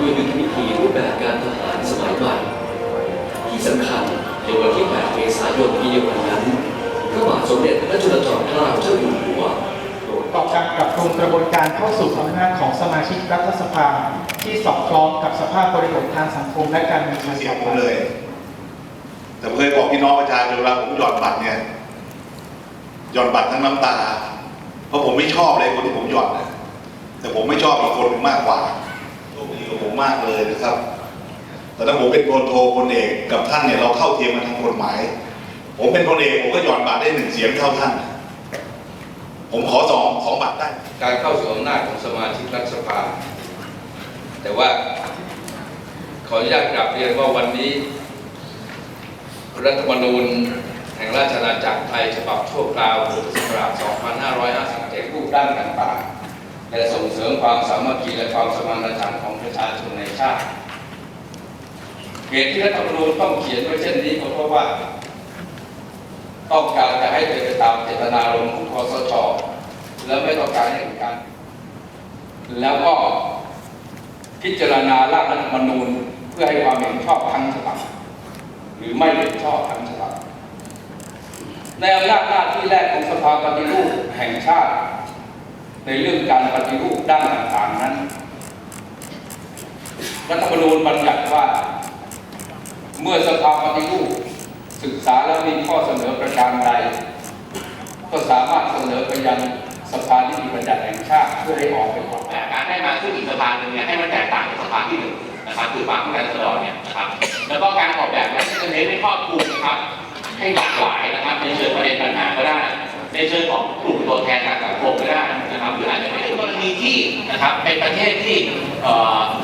ด้วยยุทธวิธีรูปแบบการทหารสมัยใหม่ ที่สำคัญในวันที่ 8 เมษายนปีเดียวกันนั้นพระบาทสมเด็จพระจุลจอมเกล้าเจ้าอยู่หัวโปรดต่อการปรับปรุงกระบวนการเข้าสู่อำนาจของสมาชิกรัฐสภาที่สอดคล้องกับสภาพบริบททางสังคมและการเมืองชื่ปัอจเสียจุงผบัมนเลย แต่ผมเคยบอกพี่น้องประชาชนเวลาผมหย่อนบัตรเนี่ยหย่อนบัตรทั้งน้ำตา เพราะผมไม่ชอบเลยคนที่ผมหย่อนนะแต่ผมไม่ชอบอีกคนหนึ่งมากกว่าโชคดีกับผ มากเลยนะครับ แต่ถ้าผมเป็นพลโทพลเอกกับท่านเนี่ยเราเข้าเทียมกันทางกฎหมาย ผมเป็นพลเอกผมก็หย่อนบัตรได้หนึ่งเสียงเท่าท่าน ผมขอสองสองบัตรได้ การเข้าสู่อำนาจของสมาชิกรัฐสภา แต่ว่าขออนุญาตกลับเรียนว่าวันนี้ รัฐธรรมนูญแห่งราชอาณาจักรไทยฉบับชั่วคราวพุทธศักราช2557รูปด้านต่าง และส่งเสริมความสามัคคีและความสมานฉันท์ของประชาชนในชาติเหตุที่รัฐธรรมนูญต้องเขียนไว้เช่นนี้ก็เพราะว่า ต้องการจะให้เป็นไปตามเจตนารมณ์ของคอสชและไม่ต้องการให้มีการแล้วก็พิจารณาร่างรัฐธรรมนูญเพื่อให้ความเห็นชอบทั้งฉบับหรือไม่เห็นชอบทั้งฉบับในอำนาจหน้าที่แรกของสภาปฏิรูปแห่งชาติ ในเรื่องการปฏิรูปด้านต่างๆนั้น รัฐธรรมนูญบัญญัติว่า เมื่อสภาปฏิรูปศึกษาแล้วมีข้อเสนอประการใด ก็สามารถเสนอไปยังสภานิติบัญญัติแห่งชาติเพื่อให้ออกเป็นกฎหมายแต่การได้มาซึ่งอีกสภาหนึ่งเนี่ยให้มันแตกต่างจากสภาที่หนึ่งนะครับคือสภาผู้แทนราษฎรเนี่ยนะครับแล้วก็การออกแบบเนี่ยจะเน้นในครอบคลุมนะครับให้หลากหลายนะครับในเชิงประเด็นปัญหาก็ได้ ในเชิงของกลุ่มตัวแทนทางสังคมก็ได้นะครับหรืออาจจะเป็นกรณีที่นะครับเป็นประเทศที่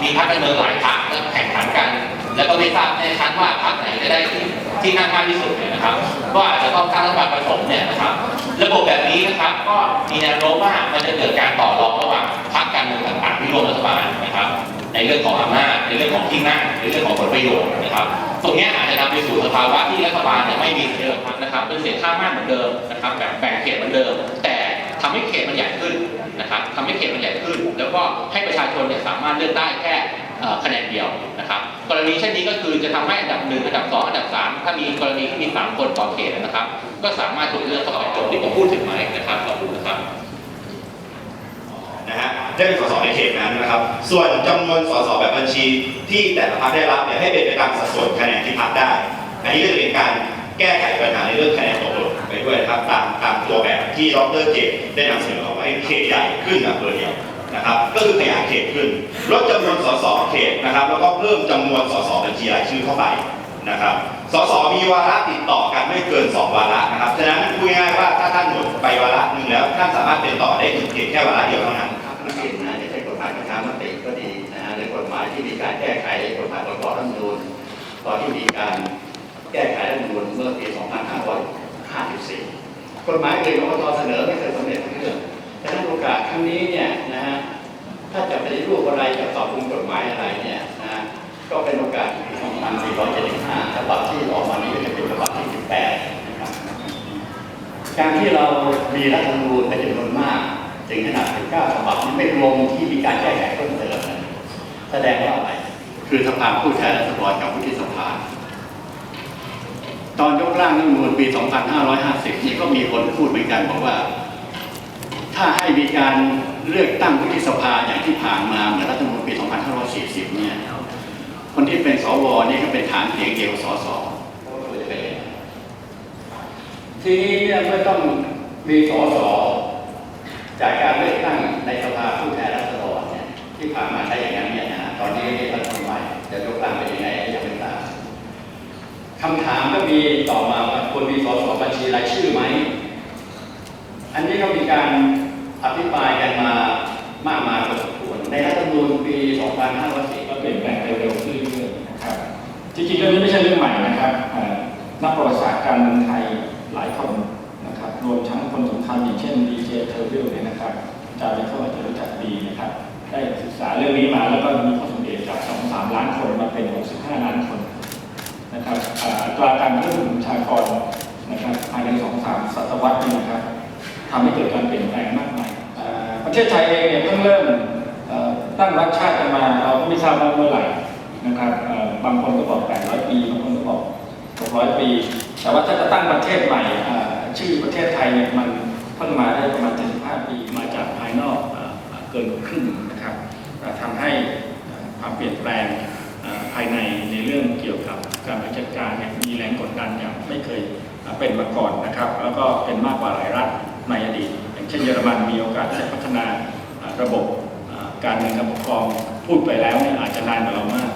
มีพรรคการเมืองหลายพรรคแล้วแข่งขันกัน แล้วก็ไม่ทราบแน่ชัดว่าพรรคไหนจะได้ที่ที่นั่งมากที่สุดเนี่ยนะครับก็อาจจะต้องตั้งรัฐบาลผสมเนี่ยนะครับระบบแบบนี้นะครับก็มีแนวโน้มว่ามันจะเกิดการต่อรองระหว่างพรรคการเมืองต่างๆที่ร่วมรัฐบาลนะครับ ในเรื่องของอำนาจในเรื่องของที่นั่งในเรื่องของผลประโยชน์นะครับ ตรงนี้อาจจะนำไปสู่สภาวะที่รัฐบาลเนี่ยไม่มีเสียงนะครับเป็นเสียงข้ามากเหมือนเดิมนะครับแบ่งแบ่งเขตเหมือนเดิม แต่ทำให้เขตมันใหญ่ขึ้นนะครับทำให้เขตมันใหญ่ขึ้น แล้วก็ให้ประชาชนเนี่ยสามารถเลือกได้แค่คะแนนเดียวนะครับ กรณีเช่นนี้ก็คือจะทำให้อันดับหนึ่งอันดับสองอันดับสามถ้ามีกรณีที่มีสามคนต่อเขตนะครับ ก็สามารถถูกเลือกเข้าไปจบที่ผมพูดถึงไหมนะครับขอบคุณนะครับ นะฮะได้เป็นสสในเขตนั้นนะครับ ส่วนจำนวนสสแบบบัญชีที่แต่ละพรรคได้รับเนี่ยให้เป็นไปตามสัดส่วนคะแนนที่พรรคได้ อันนี้ก็จะเป็นการแก้ไขปัญหาในเรื่องคะแนนตกหล่นไปด้วยนะครับตามตามตัวแบบที่ดรเจตได้นำเสนอเอาไว้เขตใหญ่ขึ้นอำเภอเดียวนะครับก็คือขยายเขตขึ้นลดจำนวนสสเขตนะครับแล้วก็เพิ่มจำนวนสสบัญชีรายชื่อเข้าไปนะครับสสมีวาระติดต่อกันไม่เกิน 2 วาระนะครับ ฉะนั้นพูดง่ายว่าถ้าท่านหมดไปวาระหนึ่งแล้วท่านสามารถเป็นต่อได้อีกเพียงแค่วาระเดียวเท่านั้น ที่มีการแก้ไขรัฐธรรมนูญเมื่อปี 2554 กฎหมายอื่นกกตเสนอไม่เคยสำเร็จทุกเรื่องฉะนั้นโอกาสครั้งนี้เนี่ยนะฮะถ้าจะไปรูปอะไรจะปรับปรุงกฎหมายอะไรเนี่ยนะฮะก็เป็นโอกาสปี2475ฉบับที่ออกมานี้จะเป็นฉบับที่ 18นะครับการที่เรามีรัฐธรรมนูญเป็นจำนวนมากถึงขนาดถึง9ฉบับนี้ไม่รวมที่มีการแก้ไขเพิ่มเติมแสดงว่าอะไร คือสภาผู้แทนราษฎรกับวุฒิสภาตอนยก ร่างรัฐธรรมนูญปี 2550 นี่ก็มีคนพูดเหมือนกันบอกว่า ถ้าให้มีการเลือกตั้งวุฒิสภาอย่างที่ผ่านมาเหมือนรัฐธรรมนูญปี 2540 เนี่ย คนที่เป็นสวนี่ก็เป็นฐานเสียงเดียวสสทีนี้เนี่ยไม่ต้องมีสสจากการเลือกตั้งในสภาผู้แทนราษฎรเนี่ยที่ผ่านมาใช้อย่างนั้นเนี่ยนะตอนนี้รัฐบาลใหม่จะยกร่างเป็นยังไงยังไม่ทราบ คำถามก็มีต่อมาว่าควรมีสสบัญชีรายชื่อไหม อันนี้ก็มีการอภิปรายกันมามากมายพอสมควรในรัฐธรรมนูญปี 2504ก็เปลี่ยนแปลงไปเร็วขึ้นเรื่อยๆนะครับจริงๆเรื่องนี้ไม่ใช่เรื่องใหม่นะครับนักประวัติศาสตร์การเมืองไทยหลายคนนะครับรวมทั้งคนสำคัญอย่างเช่นดีเจเทอร์วิลเนี่ยนะครับอาจารย์เขาอาจจะรู้จักดีนะครับได้ศึกษาเรื่องนี้มาแล้วก็มีข้อสังเกตจาก2-3ล้านคนมาเป็น 65 ล้านคนนะครับอ่าอั ตราการเพิ่มประชากรนะครับภายใน2-3ศตวรรษนี่นะครับทำให้เกิดการเปลี่ยนแปลงมากมายประเทศไทยเองเนี่ยเพิ่งเริ่มตั้งรัฐชาติกันมาเราก็ไม่ทราบว่าเมื่อไหร่นะครับบางคนก็บอก 800 ปีบางคนก็บอก 600 ปี แต่ว่าถ้าจะตั้งประเทศใหม่ชื่อประเทศไทยเนี่ยมันเพิ่งมาได้ประมาณ 75 ปีมาจากภายนอกเกินครึ่งนะครับทำให้ความเปลี่ยนแปลง ภายในในเรื่องเกี่ยวกับการบริหารจัดการเนี่ยมีแรงกดดันอย่างไม่เคยเป็นมาก่อนนะครับ แล้วก็เป็นมากกว่าหลายรัฐในอดีต อย่างเช่นเยอรมันมีโอกาสที่จะพัฒนาระบบการเงินการปกครองพูดไปแล้วเนี่ยอาจจะนานกว่าเรามาก